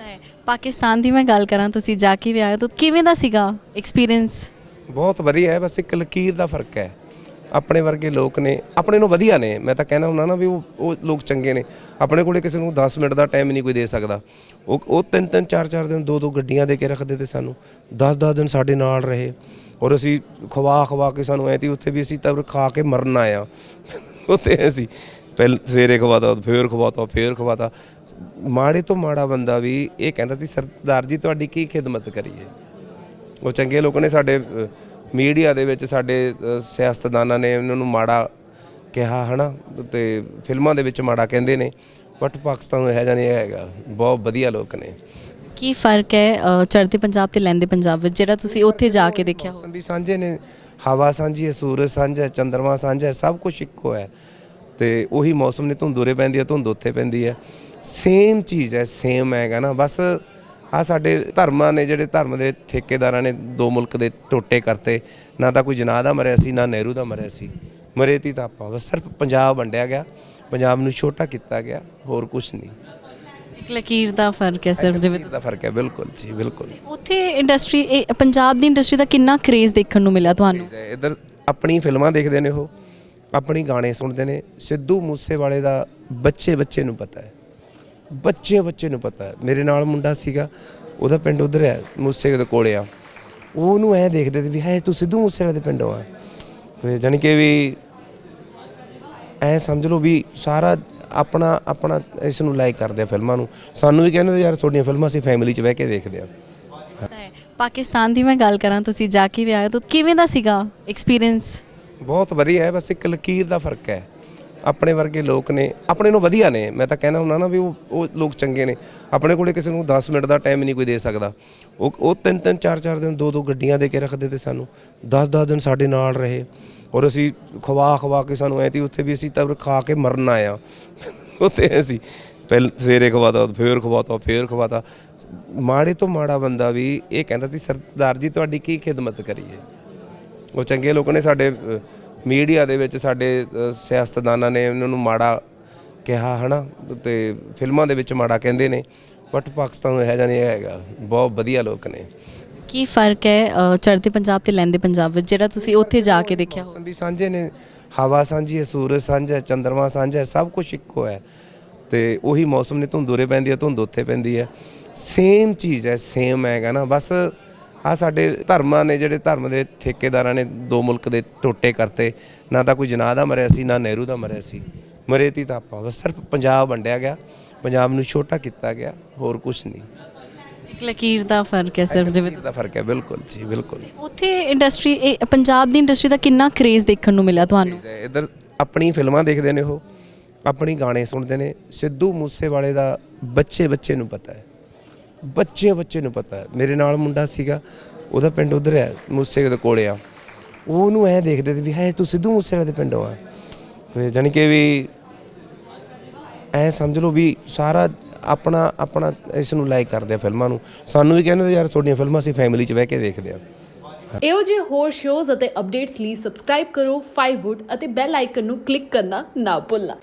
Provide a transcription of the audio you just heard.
ਹੈ। ਪਾਕਿਸਤਾਨ ਦੀ ਮੈਂ ਗੱਲ ਕਰਾਂ ਤੁਸੀਂ ਜਾ ਕੇ ਵੀ ਆਏ ਹੋ ਤਾਂ ਕਿਵੇਂ ਦਾ ਸੀਗਾ ਐਕਸਪੀਰੀਅੰਸ ਬਹੁਤ ਵਧੀਆ ਹੈ, ਬਸ ਇੱਕ ਲਕੀਰ ਦਾ ਫ਼ਰਕ ਹੈ। ਆਪਣੇ ਵਰਗੇ ਲੋਕ ਨੇ, ਆਪਣੇ ਨੂੰ ਵਧੀਆ ਨੇ, ਮੈਂ ਤਾਂ ਕਹਿਣਾ ਹੁੰਦਾ ਨਾ ਵੀ ਉਹ ਉਹ ਲੋਕ ਚੰਗੇ ਨੇ। ਆਪਣੇ ਕੋਲੇ ਕਿਸੇ ਨੂੰ 10 ਮਿੰਟ ਦਾ ਟਾਈਮ ਨਹੀਂ ਕੋਈ ਦੇ ਸਕਦਾ। ਉਹ ਉਹ ਤਿੰਨ ਤਿੰਨ, ਚਾਰ ਚਾਰ ਦਿਨ ਦੋ ਦੋ ਗੱਡੀਆਂ ਦੇ ਕੇ ਰੱਖਦੇ ਤੇ ਸਾਨੂੰ। 10 10 ਦਿਨ ਸਾਡੇ ਨਾਲ ਰਹੇ। ਔਰ ਅਸੀਂ ਖਵਾ ਖਵਾ ਕੇ ਸਾਨੂੰ ਐ ਤੀ ਉੱਥੇ ਵੀ ਅਸੀਂ ਤਾਂ ਖਾ ਕੇ ਮਰਨ ਆਇਆ ਉੱਥੇ ਅਸੀਂ ਪਹਿਲ ਸਵੇਰੇ ਖਵਾਤਾ ਫੇਰ ਖਵਾਤਾ ਫੇਰ ਖਵਾਤਾ। ਮਾੜੇ ਤੋਂ ਮਾੜਾ ਬੰਦਾ ਵੀ ਇਹ ਕਹਿੰਦਾ ਸੀ ਸਰਦਾਰ ਜੀ ਤੁਹਾਡੀ ਕੀ ਖਿਦਮਤ ਕਰੀਏ? ਉਹ ਚੰਗੇ ਲੋਕ ਨੇ ਸਾਡੇ ਮੀਡੀਆ ਦੇ ਵਿੱਚ ਸਾਡੇ ਸਿਆਸਤਦਾਨਾਂ ਨੇ ਉਹਨਾਂ ਨੂੰ ਮਾੜਾ ਕਿਹਾ ਹਨਾ? ਤੇ ਫਿਲਮਾਂ ਦੇ ਵਿੱਚ ਮਾੜਾ ਕਹਿੰਦੇ ਨੇ ਬਟ ਪਾਕਿਸਤਾਨ ਨੂੰ ਇਹੋ ਜਿਹਾ ਨਹੀਂ ਹੈਗਾ। ਬਹੁਤ ਵਧੀਆ ਲੋਕ ਨੇ। ਕੀ ਫ਼ਰਕ ਹੈ ਚੜ੍ਹਦੇ ਪੰਜਾਬ ਤੇ ਲਹਿੰਦੇ ਪੰਜਾਬ ਵਿੱਚ ਜਿਹੜਾ ਤੁਸੀਂ ਉੱਥੇ ਜਾ ਕੇ ਦੇਖਿਆ ਹੋ ਮੌਸਮ ਵੀ ਸਾਂਝੇ ਨੇ। ਹਵਾ ਸਾਂਝੀ ਹੈ ਸੂਰਜ ਸਾਂਝਾ ਹੈ ਚੰਦਰਮਾ ਸਾਂਝਾ ਹੈ ਸਭ ਕੁਝ ਇੱਕੋ ਹੈ। ਤੇ ਉਹੀ ਮੌਸਮ ਨੇ ਧੁੰਦ ਉਰੇ ਪੈਂਦੀ ਹੈ ਧੁੰਦ ਉੱਥੇ ਪੈਂਦੀ ਹੈ। ਸੇਮ ਚੀਜ਼ ਹੈ ਸੇਮ ਹੈਗਾ ਨਾ। ਬਸ ਆ ਸਾਡੇ ਧਰਮਾਂ ਨੇ ਜਿਹੜੇ ਧਰਮ ਦੇ ਠੇਕੇਦਾਰਾਂ ਨੇ ਦੋ ਮੁਲਕ ਦੇ ਟੋਟੇ ਕਰਤੇ। ਨਾ ਤਾਂ ਕੋਈ ਜਨਾਹ ਦਾ ਮਰਿਆ ਸੀ ਨਾ ਨਹਿਰੂ ਦਾ ਮਰਿਆ ਸੀ। ਮਰੇ ਤੀ ਤਾਂ ਆਪਾਂ। ਬਸ ਸਿਰਫ ਪੰਜਾਬ ਵੰਡਿਆ ਗਿਆ। ਪੰਜਾਬ ਨੂੰ ਛੋਟਾ ਕੀਤਾ ਗਿਆ। ਹੋਰ ਕੁਝ ਨਹੀਂ। ਇੱਕ ਲਕੀਰ ਦਾ ਫ਼ਰਕ ਹੈ ਸਿਰਫ ਜਿਵੇਂ ਦਾ ਫ਼ਰਕ ਹੈ। ਬਿਲਕੁਲ ਜੀ ਬਿਲਕੁਲ। ਉੱਥੇ ਇੰਡਸਟਰੀ ਪੰਜਾਬ ਦੀ ਇੰਡਸਟਰੀ ਦਾ ਕਿੰਨਾ ਕ੍ਰੇਜ਼ ਦੇਖਣ ਨੂੰ ਮਿਲਿਆ ਤੁਹਾਨੂੰ? ਇਧਰ ਆਪਣੀ ਫਿਲਮਾਂ ਦੇਖਦੇ ਨੇ ਉਹ। ਆਪਣੀ ਗਾਣੇ ਸੁਣਦੇ ਨੇ। ਸਿੱਧੂ ਮੂਸੇਵਾਲੇ ਦਾ ਬੱਚੇ ਬੱਚੇ ਨੂੰ ਪਤਾ ਹੈ। ਬੱਚੇ ਬੱਚੇ ਨੂੰ ਪਤਾ ਹੈ। ਮੇਰੇ ਨਾਲ ਮੁੰਡਾ ਸੀਗਾ, ਉਹਦਾ ਪਿੰਡ ਉਧਰ ਹੈ, ਮੂਸੇ ਦੇ ਕੋਲੇ ਆ। ਉਹਨੂੰ ਐ ਦੇਖਦੇ ਤੇ ਵੀ ਹੈ ਤੂੰ ਸਿੱਧੂ ਮੂਸੇਵਾਲੇ ਦੇ ਪਿੰਡੋਂ ਆ। ਤੇ ਜਾਣੀ ਕਿ ਵੀ ਐ ਸਮਝ ਲਓ ਵੀ ਸਾਰਾ ਆਪਣਾ ਆਪਣਾ ਇਸ ਨੂੰ ਲਾਈਕ ਕਰਦੇ ਆ ਫਿਲਮਾਂ ਨੂੰ। ਸਾਨੂੰ ਵੀ ਕਹਿੰਦੇ ਯਾਰ ਤੁਹਾਡੀਆਂ ਫਿਲਮਾਂ ਅਸੀਂ ਫੈਮਿਲੀ 'ਚ ਬਹਿ ਕੇ ਦੇਖਦੇ ਆ। ਪਾਕਿਸਤਾਨ ਦੀ ਮੈਂ ਗੱਲ ਕਰਾਂ, ਤੁਸੀਂ ਜਾ ਕੇ ਵੀ ਆਏ ਹੋ ਤਾਂ ਕਿਵੇਂ ਦਾ ਸੀਗਾ ਐਕਸਪੀਰੀਅੰਸ ਬਹੁਤ ਵਧੀਆ ਹੈ, ਬਸ ਇੱਕ ਲਕੀਰ ਦਾ ਫ਼ਰਕ ਹੈ। ਆਪਣੇ ਵਰਗੇ ਲੋਕ ਨੇ, ਆਪਣੇ ਨੂੰ ਵਧੀਆ ਨੇ, ਮੈਂ ਤਾਂ ਕਹਿਣਾ ਹੁੰਦਾ ਨਾ ਵੀ ਉਹ ਉਹ ਲੋਕ ਚੰਗੇ ਨੇ। ਆਪਣੇ ਕੋਲੇ ਕਿਸੇ ਨੂੰ 10 ਮਿੰਟ ਦਾ ਟਾਈਮ ਨਹੀਂ ਕੋਈ ਦੇ ਸਕਦਾ। ਉਹ ਉਹ ਤਿੰਨ ਤਿੰਨ, ਚਾਰ ਚਾਰ ਦਿਨ ਦੋ ਦੋ ਗੱਡੀਆਂ ਦੇ ਕੇ ਰੱਖਦੇ ਤੇ ਸਾਨੂੰ। 10 10 ਦਿਨ ਸਾਡੇ ਨਾਲ ਰਹੇ। ਔਰ ਅਸੀਂ ਖਵਾ ਖਵਾ ਕੇ ਸਾਨੂੰ ਐ ਤੀ ਉੱਥੇ ਵੀ ਅਸੀਂ ਤਾਂ ਖਾ ਕੇ ਮਰਨ ਆਇਆ ਉੱਥੇ ਅਸੀਂ ਪਹਿਲ, ਸਵੇਰੇ ਖਵਾਤਾ, ਫੇਰ ਖਵਾਤਾ ਫੇਰ ਖਵਾਤਾ। ਮਾੜੇ ਤੋਂ ਮਾੜਾ ਬੰਦਾ ਵੀ ਇਹ ਕਹਿੰਦਾ ਸੀ, ਸਰਦਾਰ ਜੀ, ਤੁਹਾਡੀ ਕੀ ਖਿਦਮਤ ਕਰੀਏ? ਉਹ ਚੰਗੇ ਲੋਕ ਨੇ ਸਾਡੇ ਮੀਡੀਆ ਦੇ ਵਿੱਚ ਸਾਡੇ ਸਿਆਸਤਦਾਨਾਂ ਨੇ ਉਹਨਾਂ ਨੂੰ ਮਾੜਾ ਕਿਹਾ ਹਨਾ? ਤੇ ਫਿਲਮਾਂ ਦੇ ਵਿੱਚ ਮਾੜਾ ਕਹਿੰਦੇ ਨੇ ਬਟ ਪਾਕਿਸਤਾਨ ਇਹੋ ਜਿਹਾ ਨਹੀਂ ਹੈਗਾ। ਬਹੁਤ ਵਧੀਆ ਲੋਕ ਨੇ। ਕੀ ਫ਼ਰਕ ਹੈ ਚੜ੍ਹਦੇ ਪੰਜਾਬ ਤੇ ਲਹਿੰਦੇ ਪੰਜਾਬ ਵਿੱਚ ਜਿਹੜਾ ਤੁਸੀਂ ਉੱਥੇ ਜਾ ਕੇ ਦੇਖਿਆ ਹੋ ਵੀ ਸਾਂਝੇ ਨੇ। ਹਵਾ ਸਾਂਝੀ ਹੈ ਸੂਰਜ ਸਾਂਝਾ ਹੈ ਚੰਦਰਮਾ ਸਾਂਝਾ ਹੈ ਸਭ ਕੁਝ ਇੱਕੋ ਹੈ। ਤੇ ਉਹੀ ਮੌਸਮ ਨੇ ਧੁੰਦ ਉਰੇ ਪੈਂਦੀ ਹੈ ਧੁੰਦ ਉੱਥੇ ਪੈਂਦੀ ਹੈ। ਸੇਮ ਚੀਜ਼ ਹੈ ਸੇਮ ਹੈਗਾ ਨਾ। ਬਸ ਆ ਸਾਡੇ ਧਰਮਾਂ ਨੇ ਜਿਹੜੇ ਧਰਮ ਦੇ ਠੇਕੇਦਾਰਾਂ ਨੇ ਦੋ ਮੁਲਕ ਦੇ ਟੋਟੇ ਕਰਤੇ ਨਾ ਤਾਂ ਕੋਈ ਜਨਾਹ ਦਾ ਮਰਿਆ ਸੀ ਨਾ ਨਹਿਰੂ ਦਾ ਮਰਿਆ ਸੀ। ਮਰੇ ਤੀ ਤਾਂ ਆਪਾਂ ਬਸ ਸਿਰਫ ਪੰਜਾਬ ਵੰਡਿਆ ਗਿਆ ਪੰਜਾਬ ਨੂੰ ਛੋਟਾ ਕੀਤਾ ਗਿਆ ਹੋਰ ਕੁਝ ਨਹੀਂ। ਇੱਕ ਲਕੀਰ ਦਾ ਫ਼ਰਕ ਹੈ ਸਿਰਫ ਜਿਵੇਂ ਦਾ ਫ਼ਰਕ ਹੈ ਬਿਲਕੁਲ ਜੀ ਬਿਲਕੁਲ। ਉੱਥੇ ਇੰਡਸਟਰੀ ਪੰਜਾਬ ਦੀ ਇੰਡਸਟਰੀ ਦਾ ਕਿੰਨਾ ਕ੍ਰੇਜ਼ ਦੇਖਣ ਨੂੰ ਮਿਲਿਆ ਤੁਹਾਨੂੰ? ਇਧਰ ਆਪਣੀ ਫਿਲਮਾਂ ਦੇਖਦੇ ਨੇ ਉਹ ਆਪਣੀ ਗਾਣੇ ਸੁਣਦੇ ਨੇ ਸਿੱਧੂ ਮੂਸੇਵਾਲੇ ਦਾ ਬੱਚੇ ਬੱਚੇ ਨੂੰ ਪਤਾ ਹੈ। ਬੱਚੇ ਬੱਚੇ ਨੂੰ ਪਤਾ ਮੇਰੇ ਨਾਲ ਮੁੰਡਾ ਸੀਗਾ, ਉਹਦਾ ਪਿੰਡ ਉਧਰ ਹੈ, ਮੂਸੇ ਦੇ ਕੋਲੇ ਆ। ਉਹਨੂੰ ਐ ਦੇਖਦੇ ਤੇ ਵੀ ਹੈ ਤੂੰ ਸਿੱਧੂ ਮੂਸੇਵਾਲੇ ਦੇ ਪਿੰਡੋਂ ਆ। ਤੇ ਜਾਣੀ ਕਿ ਵੀ ਐ ਸਮਝ ਲਓ ਵੀ ਸਾਰਾ ਆਪਣਾ ਆਪਣਾ ਇਸ ਨੂੰ ਲਾਈਕ ਕਰਦੇ ਆ ਫਿਲਮਾਂ ਨੂੰ। ਸਾਨੂੰ ਵੀ ਕਹਿੰਦੇ ਯਾਰ ਤੁਹਾਡੀਆਂ ਫਿਲਮਾਂ ਅਸੀਂ ਫੈਮਿਲੀ 'ਚ ਬਹਿ ਕੇ ਦੇਖਦੇ ਆ। ਇਹੋ ਜਿਹੇ ਹੋਰ ਸ਼ੋਜ਼ ਅਤੇ ਅਪਡੇਟਸ ਲਈ ਸਬਸਕ੍ਰਾਈਬ ਕਰੋ 5wood ਅਤੇ ਬੈਲ ਆਈਕਨ ਨੂੰ ਕਲਿੱਕ ਕਰਨਾ ਨਾ ਭੁੱਲਣਾ।